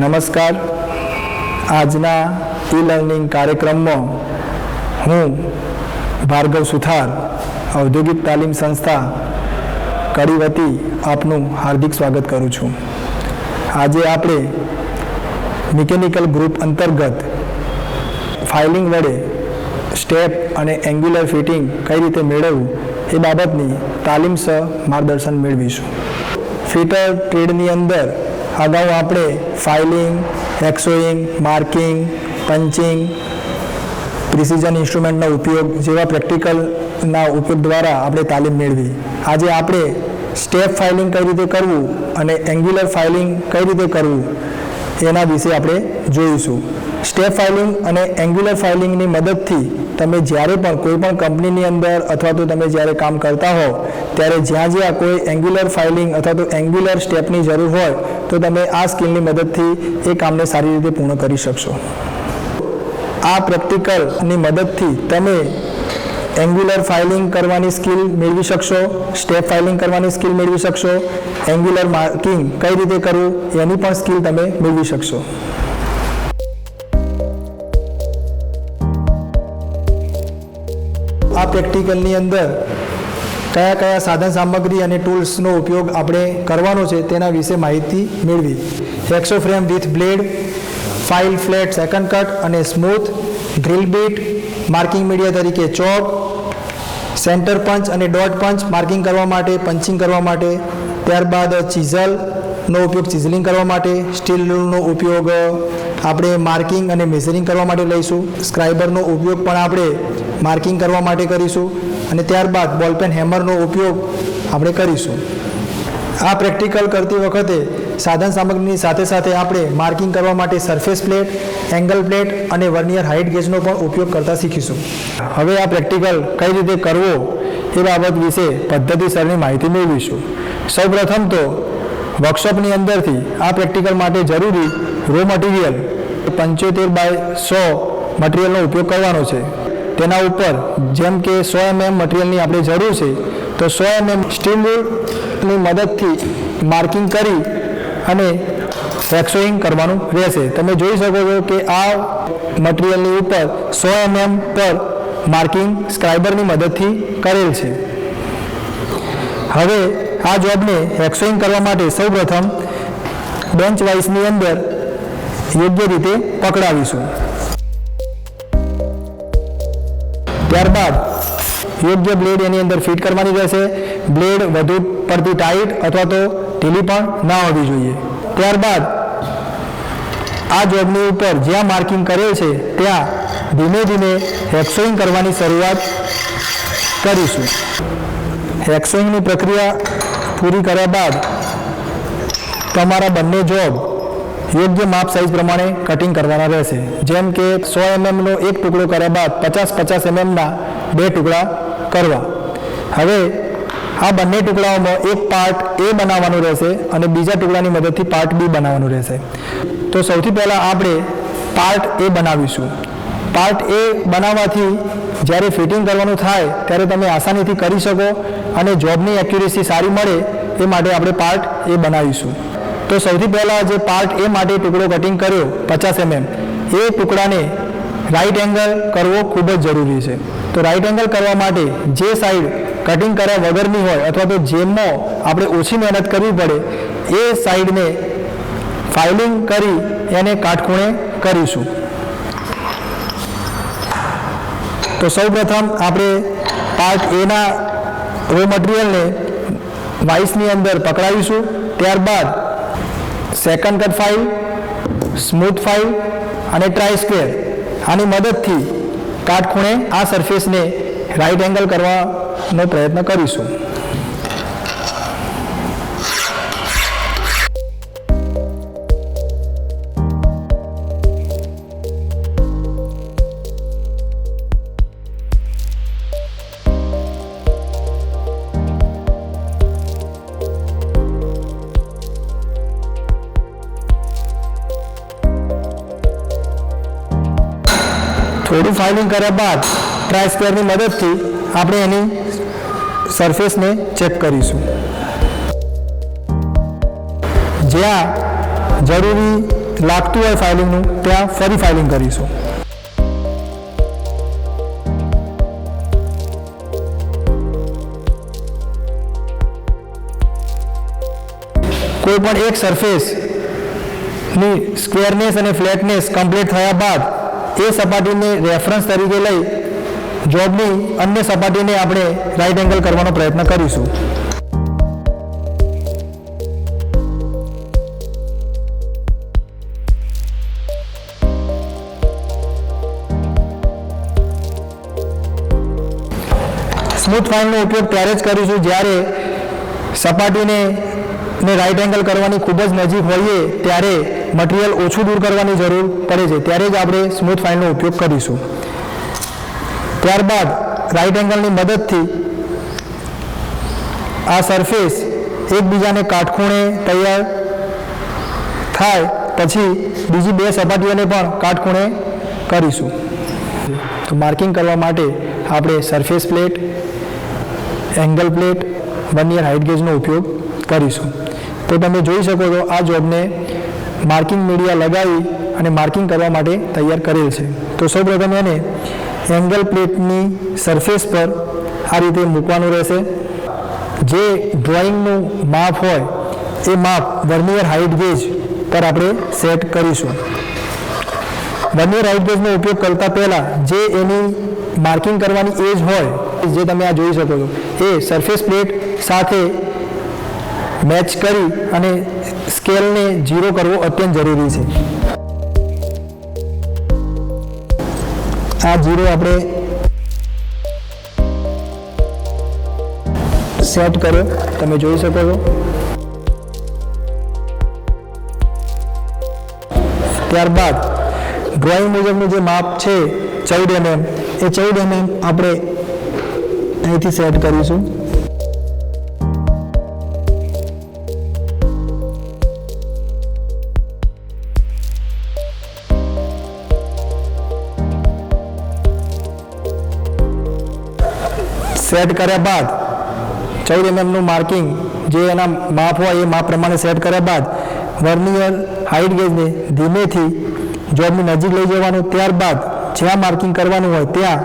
નમસ્કાર. આજના e learning કાર્યક્રમમાં હું ભાર્ગવ સુથાર, ઔદ્યોગિક તાલીમ સંસ્થા કડી વતી આપનું હાર્દિક સ્વાગત કરું છું. આજે આપણે મિકેનિકલ ગ્રુપ અંતર્ગત ફાઇલિંગ વડે સ્ટેપ અને એંગ્યુલર ફિટિંગ કઈ રીતે મેળવવું એ બાબતની તાલીમ સહ માર્ગદર્શન મેળવીશું. ફિટર ટ્રેડની અંદર અગાઉ આપણે filing hacksawing marking punching precision ઇન્સ્ટ્રુમેન્ટનો ઉપયોગ જેવા પ્રેક્ટિકલના ઉપયોગ દ્વારા આપણે તાલીમ મેળવી. આજે આપણે સ્ટેપ ફાઇલિંગ કઈ રીતે કરવું અને એંગ્યુલર ફાઇલિંગ કઈ રીતે કરવું એના વિશે આપણે જોઈશું. સ્ટેપ ફાઇલિંગ અને એંગ્યુલર ફાઇલિંગની મદદથી તમે જ્યારે પણ કોઈ પણ કંપનીની અંદર અથવા તો તમે જ્યારે કામ કરતા હો ત્યારે જ્યાં જ્યાં કોઈ એંગ્યુલર ફાઇલિંગ અથવા તો એંગ્યુલર સ્ટેપની જરૂર હોય, તો તમે આ સ્કિલની મદદથી એ કામને સારી રીતે પૂર્ણ કરી શકશો. આ પ્રેક્ટિકલની મદદથી તમે એંગ્યુલર ફાઇલિંગ કરવાની સ્કિલ મેળવી શકશો, સ્ટેપ ફાઇલિંગ કરવાની સ્કિલ મેળવી શકશો એંગ્યુલર માર્કિંગ કઈ રીતે કરવું, એની પણ સ્કિલ તમે મેળવી શકશો. આ પ્રેક્ટિકલની અંદર કયા કયા સાધન સામગ્રી અને ટૂલ્સનો ઉપયોગ આપણે કરવાનો છે તેના વિશે માહિતી મેળવી. Hacksaw frame with blade file flat second cut અને smooth drill bit marking media તરીકે ચોક સેન્ટર પંચ અને ડોટ પંચ માર્કિંગ કરવા માટે પંચિંગ કરવા માટે, ત્યારબાદ ચીઝલનો ઉપયોગ ચીઝલિંગ કરવા માટે સ્ટીલ રૂલનો ઉપયોગ આપણે માર્કિંગ અને મેઝરિંગ કરવા માટે લઈશું. સ્ક્રાઇબરનો ઉપયોગ પણ આપણે માર્કિંગ કરવા માટે કરીશું અને ત્યારબાદ બોલપેન હેમરનો ઉપયોગ આપણે કરીશું. આ પ્રેક્ટિકલ કરતી વખતે સાધન સામગ્રીની સાથે સાથે આપણે માર્કિંગ કરવા માટે સરફેસ પ્લેટ, એંગલ પ્લેટ અને વર્નિયર હાઇટ ગેજનો પણ ઉપયોગ કરતા શીખીશું. હવે આ પ્રેક્ટિકલ કઈ રીતે કરવો એ બાબત વિશે પદ્ધતિસરની માહિતી મેળવીશું. સૌપ્રથમ તો વર્કશોપની અંદરથી આ પ્રેક્ટિકલ માટે જરૂરી રો મટીરિયલ પંચોતેર બાય સો મટીરિયલનો ઉપયોગ કરવાનો છે. તેના ઉપર જેમ કે સો એમએમ મટીરિયલની આપણે જરૂર છે, તો સો એમએમ સ્ટીમની મદદથી માર્કિંગ કરી અને વેક્સોઈંગ કરવાનું રહેશે. તમે જોઈ શકો છો કે આ મટીરિયલની ઉપર સો એમએમ પર માર્કિંગ સ્ક્રાઇબરની મદદથી કરેલ છે. હવે આ જોબને એક્સોઈંગ કરવા માટે સૌપ્રથમ બેન્ચ વાઇસની અંદર યોગ્ય રીતે પકડાવીશું. ત્યારબાદ યોગ્ય બ્લેડ એની અંદર ફિટ કરવાની રહેશે. બ્લેડ વધુ પડતી ટાઈટ અથવા તો ઢીલી પણ ના હોવી જોઈએ. ત્યારબાદ આ જોબની ઉપર જ્યાં માર્કિંગ કરેલ છે, ત્યાં ધીમે ધીમે હેક્સોઈંગ કરવાની શરૂઆત કરીશું. હેક્સોઈંગની પ્રક્રિયા પૂરી કર્યા બાદ તમારા બંને જોબ યોગ્ય માપ સાઇઝ પ્રમાણે કટિંગ કરવાના રહેશે. જેમ કે સો એમએમનો એક ટુકડો કર્યા બાદ પચાસ પચાસ એમએમના બે ટુકડા કરવા. હવે આ બંને ટુકડાઓમાં એક પાર્ટ એ બનાવવાનું રહેશે અને બીજા ટુકડાની મદદથી પાર્ટ બી બનાવવાનું રહેશે. તો સૌથી પહેલાં આપણે પાર્ટ એ બનાવીશું. પાર્ટ એ બનાવવાથી જ્યારે ફિટિંગ કરવાનું થાય, ત્યારે તમે આસાનીથી કરી શકો અને જોબની એક્યુરેસી સારી મળે એ માટે આપણે પાર્ટ એ બનાવીશું. તો સૌથી પહેલાં જે પાર્ટ એ માટે ટુકડો કટિંગ કર્યો, પચાસ એમએમ એ ટુકડાને રાઈટ એંગલ કરવો ખૂબ જ જરૂરી છે. તો રાઈટ એંગલ કરવા માટે જે સાઈડ કટિંગ કર્યા વગરની હોય અથવા તો જેમાં આપણે ઓછી મહેનત કરવી પડે, એ સાઈડને ફાઇલિંગ કરી એને કાટખૂણે કરીશું. તો સૌપ્રથમ આપણે પાર્ટ એના રો મટીરિયલને વાઇસની અંદર પકડાવીશું. ત્યારબાદ second cut file smooth file અને ટ્રાય સ્ક્વેર આની મદદથી કાટખૂણે આ સરફેસને રાઈટ એંગલ કરવાનો પ્રયત્ન કરીશું. થોડું ફાઇલિંગ કર્યા બાદ ટ્રાય સ્ક્વેરની મદદથી આપણે એની સરફેસને ચેક કરીશું. જ્યાં જરૂરી લાગતું હોય ફાઇલિંગનું ત્યાં ફરી ફાઇલિંગ કરીશું. કોઈ પણ એક સરફેસની સ્ક્વેરનેસ અને ફ્લેટનેસ કમ્પ્લીટ થયા બાદ એ સપાટીને રેફરન્સ તરીકે લઈ જોબની અન્ય સપાટીને આપણે રાઈટ એંગલ કરવાનો પ્રયત્ન કરીશું. સ્મૂથ ફાઇલનો ઉપયોગ ત્યારે જ કરીશું જ્યારે સપાટીને ને રાઈટ એંગલ કરવાની ખૂબ જ નજીક હોઈએ ત્યારે મટીરિયલ ઓછું દૂર કરવાની જરૂર પડે છે, ત્યારે જ આપણે સ્મૂથ ફાઇલનો ઉપયોગ કરીશું. ત્યારબાદ રાઈટ એંગલની મદદથી આ સરફેસ એકબીજાને કાટખૂણે તૈયાર થાય, પછી બીજી બે સપાટીઓને પણ કાટખૂણે કરીશું. તો માર્કિંગ કરવા માટે આપણે surface plate angle plate vernier height ગેજનો ઉપયોગ કરીશું. તો તમે જોઈ શકો છો આ જોબને માર્કિંગ મીડિયા લગાવી અને માર્કિંગ કરવા માટે તૈયાર કરેલ છે. તો સૌપ્રથમ એને એંગલ પ્લેટની સરફેસ પર આ રીતે મૂકવાનું રહેશે. જે ડ્રોઈંગનું માપ હોય, એ માપ વર્નિયર હાઇટ ગેજ પર આપણે સેટ કરીશું. વર્નિયર હાઇટ ગેજનો ઉપયોગ કરતા પહેલાં જે એની માર્કિંગ કરવાની એજ હોય, જે તમે આ જોઈ શકો છો, એ સરફેસ પ્લેટ સાથે મેચ કરી અને સ્કેલને ઝીરો કરવો અત્યંત જરૂરી છે. આ ઝીરો આપણે સેટ કર્યો. તમે જોઈ શકો છો. ત્યારબાદ ડ્રોઈંગ મુજબનું જે માપ છે ચૌદ એમએમ એ ચૌદ એમએમ આપણે અહીંથી સેટ કરીશું. સેટ કર્યા બાદ ચૌદ એમએમનું માર્કિંગ જે એના માપ હોય એ માપ પ્રમાણે સેટ કર્યા બાદ વર્નિયર હાઇટ ગેજને ધીમેથી જોબની નજીક લઈ જવાનું. ત્યારબાદ જ્યાં માર્કિંગ કરવાનું હોય ત્યાં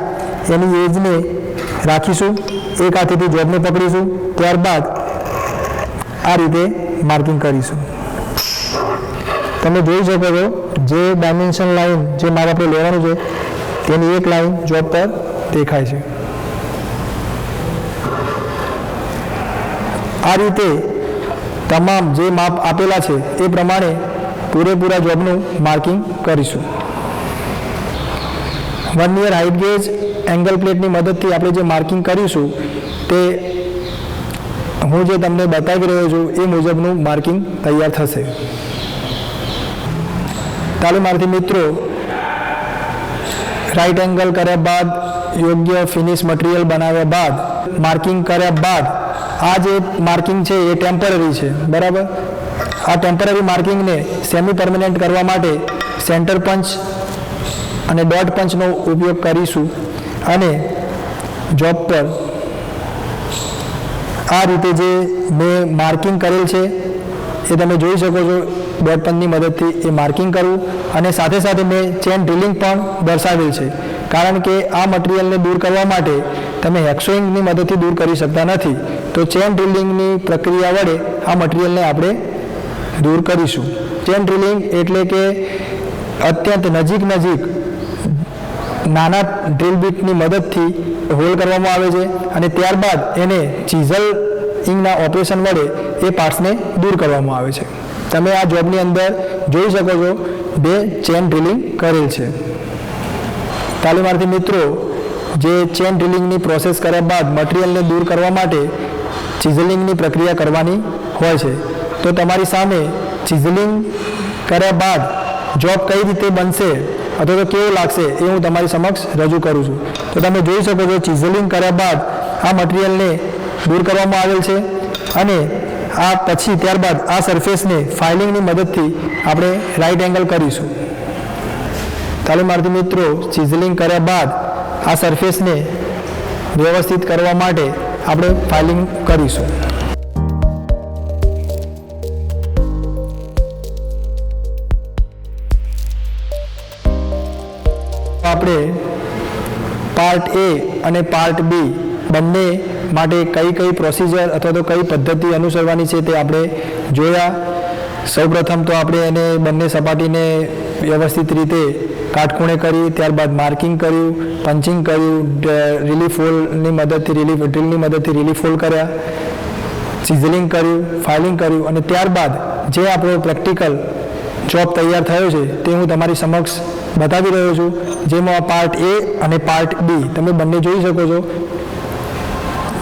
એની એજને રાખીશું. એક હાથેથી જોબને પકડીશું. ત્યારબાદ આ રીતે માર્કિંગ કરીશું. તમે જોઈ શકો છો જે ડાયમેન્શન લાઈન જે મારે આપણે લેવાનું છે, તેની એક લાઈન જોબ પર દેખાય છે. આ રીતે તમામ જે માપ આપેલા છે એ પ્રમાણે પૂરેપૂરા જોબનું માર્કિંગ કરીશું. Vernier height gauge angle પ્લેટની મદદથી આપણે જે માર્કિંગ કરીશું તે હું જે તમને બતાવી રહ્યો છું એ મુજબનું માર્કિંગ તૈયાર થશે. તાલીમાર્થી મિત્રો રાઈટ એંગલ કર્યા બાદ, યોગ્ય ફિનિશ મટીરિયલ બનાવ્યા બાદ, માર્કિંગ કર્યા બાદ આ જે માર્કિંગ છે એ ટેમ્પરરી છે, બરાબર? આ ટેમ્પરરી માર્કિંગને સેમી પરમનેન્ટ કરવા માટે સેન્ટર પંચ અને ડોટ પંચનો ઉપયોગ કરીશું. અને જોબ પર આ રીતે જે મેં માર્કિંગ કરેલ છે, એ તમે જોઈ શકો છો ડોટ પંચની મદદથી એ માર્કિંગ કરવું અને સાથે સાથે મેં ચેન ડ્રિલિંગ પણ દર્શાવેલ છે. કારણ કે આ મટીરિયલને દૂર કરવા માટે તમે હેક્સોઇંગની મદદથી દૂર કરી શકતા નથી. તો ચેન ડ્રિલિંગની પ્રક્રિયા વડે આ મટીરિયલને આપણે દૂર કરીશું. ચેન ડ્રિલિંગ એટલે કે અત્યંત નજીક નજીક નાના ડ્રિલ બીટની મદદથી હોલ કરવામાં આવે છે અને ત્યારબાદ એને ચીઝલ ઇંગના ઓપરેશન વડે એ પાર્ટ્સને દૂર કરવામાં આવે છે. તમે આ જોબની અંદર જોઈ શકો છો બે ચેન ડ્રિલિંગ કરેલ છે. તાલીમાર્થી મિત્રો, જે ચેન ડ્રિલિંગની પ્રોસેસ કર્યા બાદ મટીરિયલને દૂર કરવા માટે ચિઝલિંગની પ્રક્રિયા કરવાની હોય છે. તો તમારી સામે ચિઝલિંગ કર્યા બાદ જોબ કઈ રીતે બનશે અથવા તો કેવું લાગશે એ હું તમારી સમક્ષ રજૂ કરું છું. તો તમે જોઈ શકો છો ચિઝલિંગ કર્યા બાદ આ મટીરિયલને દૂર કરવામાં આવેલ છે અને આ પછી ત્યારબાદ આ સરફેસને ફાઇલિંગની મદદથી આપણે રાઈટ એંગલ કરીશું. તાલીમાર્થી મિત્રો, ચિઝલિંગ કર્યા બાદ આ સરફેસને વ્યવસ્થિત કરવા માટે આપણે ફાઇલિંગ કરીશું. આપણે પાર્ટ એ અને પાર્ટ બી બંને માટે કઈ કઈ પ્રોસિજર અથવા તો કઈ પદ્ધતિ અનુસરવાની છે તે આપણે જોયા. સૌપ્રથમ તો આપણે એને બંને સપાટીને વ્યવસ્થિત રીતે કાટખૂણે કરી ત્યારબાદ માર્કિંગ કર્યું, પંચિંગ કર્યું રિલીફ હોલની મદદથી રિલીફ ડ્રીલની મદદથી રિલીફ હોલ કર્યા, સિઝલિંગ કર્યું, ફાઇલિંગ કર્યું અને ત્યારબાદ જે આપણો પ્રેક્ટિકલ જોબ તૈયાર થયો છે તે હું તમારી સમક્ષ બતાવી રહ્યો છું. જેમાં પાર્ટ એ અને પાર્ટ બી તમે બંને જોઈ શકો છો.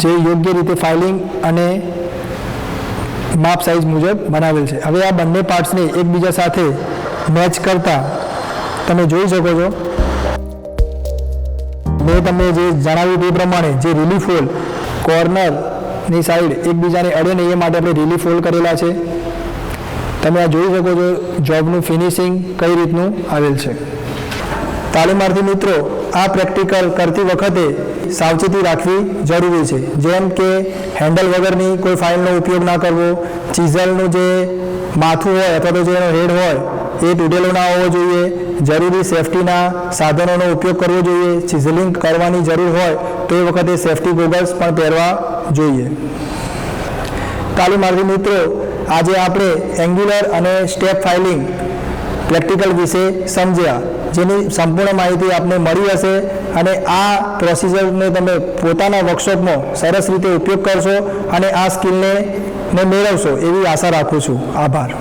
જે યોગ્ય રીતે ફાઇલિંગ અને માપ સાઇઝ મુજબ બનાવેલ છે. હવે આ બંને પાર્ટ્સને એકબીજા સાથે મેચ કરતા તમે જોઈ શકો છો. મેં તમને જે જણાવ્યું તે પ્રમાણે જે રિલીફ હોલ કોર્નરની સાઈડ એકબીજાને અડે ને એ માટે આપણે રિલીફ હોલ કરેલા છે. તમે આ જોઈ શકો છો જોબનું ફિનિશિંગ કઈ રીતનું આવેલ છે. તાલીમાર્થી મિત્રો, આ પ્રેક્ટિકલ કરતી વખતે સાવચેતી રાખવી જરૂરી છે. જેમ કે હેન્ડલ વગરની કોઈ ફાઇલનો ઉપયોગ ના કરવો ચીઝલનું જે માથું હોય અથવા તો જે એનો હેડ હોય એ તૂટેલો ના હોવો જોઈએ. જરૂરી સેફટીના સાધનોનો ઉપયોગ કરવો જોઈએ. ચિઝલિંગ કરવાની જરૂર હોય તો એ વખતે સેફટી ગોગલ્સ પણ પહેરવા જોઈએ. તાલીમાર્થી મિત્રો, આજે આપણે એંગ્યુલર અને સ્ટેપ ફાઇલિંગ પ્રેક્ટિકલ વિશે સમજ્યા, જેની સંપૂર્ણ માહિતી આપને મળી હશે અને આ પ્રોસિજરને તમે પોતાના વર્કશોપમાં સરસ રીતે ઉપયોગ કરશો અને આ સ્કિલને મેળવશો એવી આશા રાખું છું. આભાર.